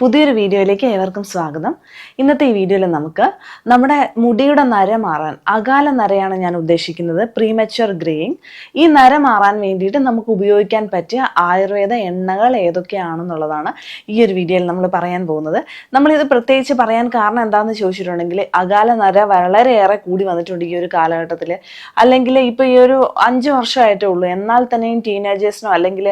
പുതിയൊരു വീഡിയോയിലേക്ക് ഏവർക്കും സ്വാഗതം. ഇന്നത്തെ ഈ വീഡിയോയിൽ നമുക്ക് നമ്മുടെ മുടിയുടെ നര മാറാൻ അകാല നരയാണ് ഞാൻ ഉദ്ദേശിക്കുന്നത് പ്രീമച്വർ ഗ്രേയിങ് ഈ നര മാറാൻ വേണ്ടിയിട്ട് നമുക്ക് ഉപയോഗിക്കാൻ പറ്റിയ ആയുർവേദ എണ്ണകൾ ഏതൊക്കെയാണെന്നുള്ളതാണ് ഈ ഒരു വീഡിയോയിൽ നമ്മൾ പറയാൻ പോകുന്നത്. നമ്മളിത് പ്രത്യേകിച്ച് പറയാൻ കാരണം എന്താണെന്ന് ചോദിച്ചിട്ടുണ്ടെങ്കിൽ അകാല നര വളരെയേറെ കൂടി വന്നിട്ടുണ്ട് ഈ ഒരു കാലഘട്ടത്തിൽ അല്ലെങ്കിൽ ഇപ്പോൾ ഈ ഒരു അഞ്ച് വർഷമായിട്ടേ ഉള്ളൂ. എന്നാൽ തന്നെയും ടീനേജേഴ്സിനോ അല്ലെങ്കിൽ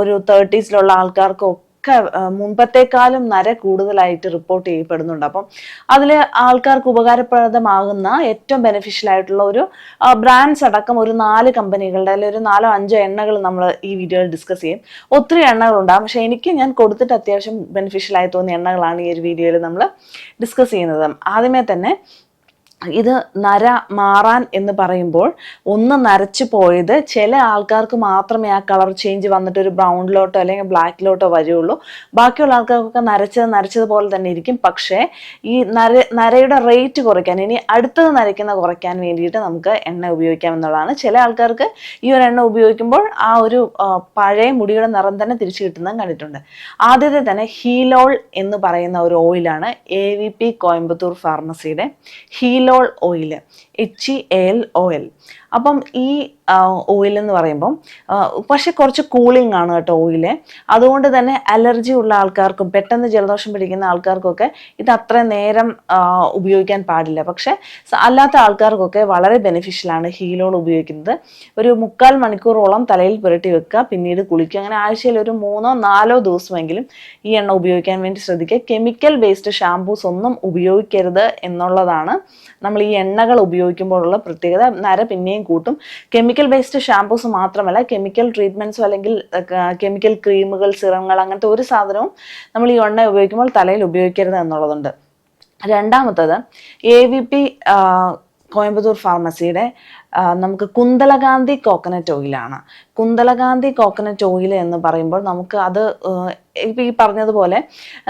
ഒരു തേർട്ടീസിലുള്ള ആൾക്കാർക്കോ ഒക്കെ മുൻപത്തെക്കാളും നര കൂടുതലായിട്ട് റിപ്പോർട്ട് ചെയ്യപ്പെടുന്നുണ്ട്. അപ്പം അതിൽ ആൾക്കാർക്ക് ഉപകാരപ്രദമാകുന്ന ഏറ്റവും ബെനിഫിഷ്യൽ ആയിട്ടുള്ള ഒരു ബ്രാൻഡ്സ് അടക്കം ഒരു നാല് കമ്പനികളുടെ അല്ലെങ്കിൽ ഒരു നാലോ അഞ്ചോ എണ്ണകൾ നമ്മൾ ഈ വീഡിയോയിൽ ഡിസ്കസ് ചെയ്യും. ഒത്തിരി എണ്ണകളുണ്ടാകും പക്ഷെ എനിക്ക് ഞാൻ കൊടുത്തിട്ട് അത്യാവശ്യം ബെനിഫിഷ്യൽ ആയി തോന്നിയ എണ്ണകളാണ് ഈ ഒരു വീഡിയോയിൽ നമ്മൾ ഡിസ്കസ് ചെയ്യുന്നത്. ആദ്യമേ തന്നെ ഇത് നര മാറാൻ എന്ന് പറയുമ്പോൾ ഒന്ന് നരച്ചു പോയത് ചില ആൾക്കാർക്ക് മാത്രമേ ആ കളർ ചേഞ്ച് വന്നിട്ട് ഒരു ബ്രൗണിലോട്ടോ അല്ലെങ്കിൽ ബ്ലാക്കിലോട്ടോ വരുള്ളൂ. ബാക്കിയുള്ള ആൾക്കാർക്കൊക്കെ നരച്ചത് നരച്ചത് പോലെ തന്നെ ഇരിക്കും. പക്ഷേ ഈ നര നരയുടെ റേറ്റ് കുറയ്ക്കാൻ ഇനി അടുത്തത് നരയ്ക്കുന്ന കുറയ്ക്കാൻ വേണ്ടിയിട്ട് നമുക്ക് എണ്ണ ഉപയോഗിക്കാം എന്നുള്ളതാണ്. ചില ആൾക്കാർക്ക് ഈ ഒരു എണ്ണ ഉപയോഗിക്കുമ്പോൾ ആ ഒരു പഴയ മുടിയുടെ നിറം തന്നെ തിരിച്ചു കിട്ടുന്നത് കണ്ടിട്ടുണ്ട്. ആദ്യത്തെ തന്നെ ഹീലോൾ എന്ന് പറയുന്ന ഒരു ഓയിലാണ് എ വി പി കോയമ്പത്തൂർ ഫാർമസിയുടെ ഹീലോൾ oil H E L oil അപ്പം ഈ ഓയിൽ എന്ന് പറയുമ്പം പക്ഷെ കുറച്ച് കൂളിംഗ് ആണ് കേട്ടോ ഓയിൽ അതുകൊണ്ട് തന്നെ അലർജി ഉള്ള ആൾക്കാർക്കും പെട്ടെന്ന് ജലദോഷം പിടിക്കുന്ന ആൾക്കാർക്കൊക്കെ ഇത് അത്ര നേരം ഉപയോഗിക്കാൻ പാടില്ല. പക്ഷെ അല്ലാത്ത ആൾക്കാർക്കൊക്കെ വളരെ ബെനിഫിഷ്യൽ ബെനിഫിഷ്യലാണ് ഹീലോൾ ഉപയോഗിക്കുന്നത്. ഒരു മുക്കാൽ മണിക്കൂറോളം തലയിൽ പുരട്ടി വെക്കുക പിന്നീട് കുളിക്കുക. അങ്ങനെ ആഴ്ചയിൽ ഒരു മൂന്നോ നാലോ ദിവസമെങ്കിലും ഈ എണ്ണ ഉപയോഗിക്കാൻ വേണ്ടി ശ്രദ്ധിക്കുക. കെമിക്കൽ ബേസ്ഡ് ഷാംപൂസ് ഒന്നും ഉപയോഗിക്കരുത് എന്നുള്ളതാണ് നമ്മൾ ഈ എണ്ണകൾ ഉപയോഗിക്കുമ്പോഴുള്ള പ്രത്യേകത. നര പിന്നെയും കൂട്ടും. കെമിക്കൽ ബേസ്ഡ് ഷാംപൂസ് മാത്രമല്ല കെമിക്കൽ ട്രീറ്റ്മെന്റ്സോ അല്ലെങ്കിൽ കെമിക്കൽ ക്രീമുകൾ സിറങ്ങൾ അങ്ങനത്തെ ഒരു സാധനവും നമ്മൾ ഈ എണ്ണ ഉപയോഗിക്കുമ്പോൾ തലയിൽ ഉപയോഗിക്കരുത് എന്നുള്ളതുണ്ട്. രണ്ടാമത്തത് എ വി പി കോയമ്പത്തൂർ ഫാർമസിയുടെ നമുക്ക് കുന്തളകാന്തി കോക്കനട്ട് ഓയിലാണ് കുന്തളകാന്തി കോക്കനട്ട് ഓയിൽ എന്ന് പറയുമ്പോൾ നമുക്ക് അത് ഈ പറഞ്ഞതുപോലെ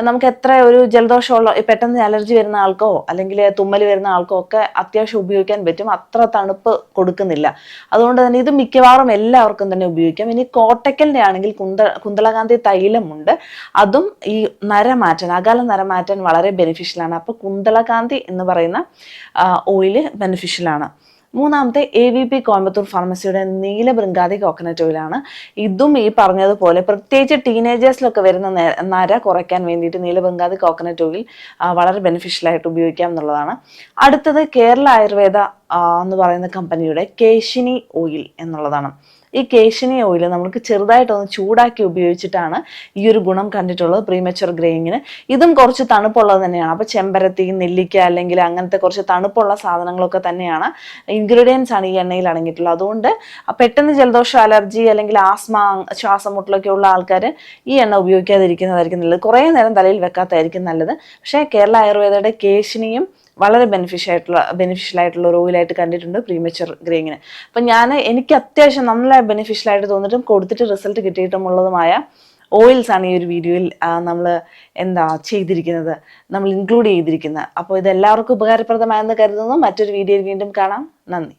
നമുക്ക് എത്ര ഒരു ജലദോഷമുള്ള പെട്ടെന്ന് അലർജി വരുന്ന ആൾക്കോ അല്ലെങ്കിൽ തുമ്മൽ വരുന്ന ആൾക്കോ ഒക്കെ അത്യാവശ്യം ഉപയോഗിക്കാൻ പറ്റും. അത്ര തണുപ്പ് കൊടുക്കുന്നില്ല. അതുകൊണ്ട് തന്നെ ഇത് മിക്കവാറും എല്ലാവർക്കും തന്നെ ഉപയോഗിക്കാം. ഇനി കോട്ടക്കലിന്റെ ആണെങ്കിൽ കുന്ത കുന്തളകാന്തി തൈലമുണ്ട് അതും ഈ നരമാറ്റാൻ അകാല നരമാറ്റാൻ വളരെ ബെനിഫിഷ്യലാണ് അപ്പോൾ കുന്തളകാന്തി എന്ന് പറയുന്ന ഓയിൽ ബെനിഫിഷ്യലാണ് മൂന്നാമത്തെ എ വി പി കോയമ്പത്തൂർ ഫാർമസിയുടെ നീല ബൃങ്കാതി കോക്കനട്ട് ഓയിലാണ് ഇതും ഈ പറഞ്ഞതുപോലെ പ്രത്യേകിച്ച് ടീനേജേഴ്സിലൊക്കെ വരുന്ന നര കുറയ്ക്കാൻ വേണ്ടിയിട്ട് നീല ബൃങ്കാതി കോക്കനട്ട് ഓയിൽ വളരെ ബെനിഫിഷ്യൽ ആയിട്ട് ഉപയോഗിക്കാം എന്നുള്ളതാണ്. അടുത്തത് കേരള ആയുർവേദ എന്ന് പറയുന്ന കമ്പനിയുടെ കേശിനി ഓയിൽ എന്നുള്ളതാണ്. ഈ കേശിനി ഓയിൽ നമുക്ക് ചെറുതായിട്ടൊന്ന് ചൂടാക്കി ഉപയോഗിച്ചിട്ടാണ് ഈ ഒരു ഗുണം കണ്ടിട്ടുള്ളത് പ്രീമച്ചുവർ ഗ്രേയിങ്ങിന് ഇതും കുറച്ച് തണുപ്പുള്ളത് തന്നെയാണ്. അപ്പോൾ ചെമ്പരത്തി നെല്ലിക്ക അല്ലെങ്കിൽ അങ്ങനത്തെ കുറച്ച് തണുപ്പുള്ള സാധനങ്ങളൊക്കെ തന്നെയാണ് ഇൻഗ്രീഡിയൻസ് ആണ് ഈ എണ്ണയിൽ അടങ്ങിയിട്ടുള്ളത്. അതുകൊണ്ട് പെട്ടെന്ന് ജലദോഷം അലർജി അല്ലെങ്കിൽ ആസ്മ ശ്വാസമുട്ടലൊക്കെ ഉള്ള ആൾക്കാർ ഈ എണ്ണ ഉപയോഗിക്കാതിരിക്കുന്നതായിരിക്കും നല്ലത്. കുറേ നേരം തലയിൽ വെക്കാത്തായിരിക്കും നല്ലത്. പക്ഷേ കേരള ആയുർവേദയുടെ കേശിനിയും വളരെ ബെനിഫിഷ്യൽ ആയിട്ടുള്ള ബെനിഫിഷ്യൽ ആയിട്ടുള്ള ഒരു ഓയിലായിട്ട് കണ്ടിട്ടുണ്ട് പ്രീമച്ചർ ഗ്രേയിങ്ങിന് അപ്പം ഞാൻ എനിക്ക് അത്യാവശ്യം നല്ല ബെനിഫിഷ്യൽ ആയിട്ട് തോന്നിയിട്ടും കൊടുത്തിട്ട് റിസൾട്ട് കിട്ടിയിട്ടുമുള്ളതുമായ ഓയിൽസ് ആണ് ഈ ഒരു വീഡിയോയിൽ നമ്മൾ എന്താ ചെയ്തിരിക്കുന്നത് നമ്മൾ ഇൻക്ലൂഡ് ചെയ്തിരിക്കുന്നത്. അപ്പോൾ ഇത് എല്ലാവർക്കും ഉപകാരപ്രദമായെന്ന് കരുതുന്നു. മറ്റൊരു വീഡിയോയിൽ വീണ്ടും കാണാം. നന്ദി.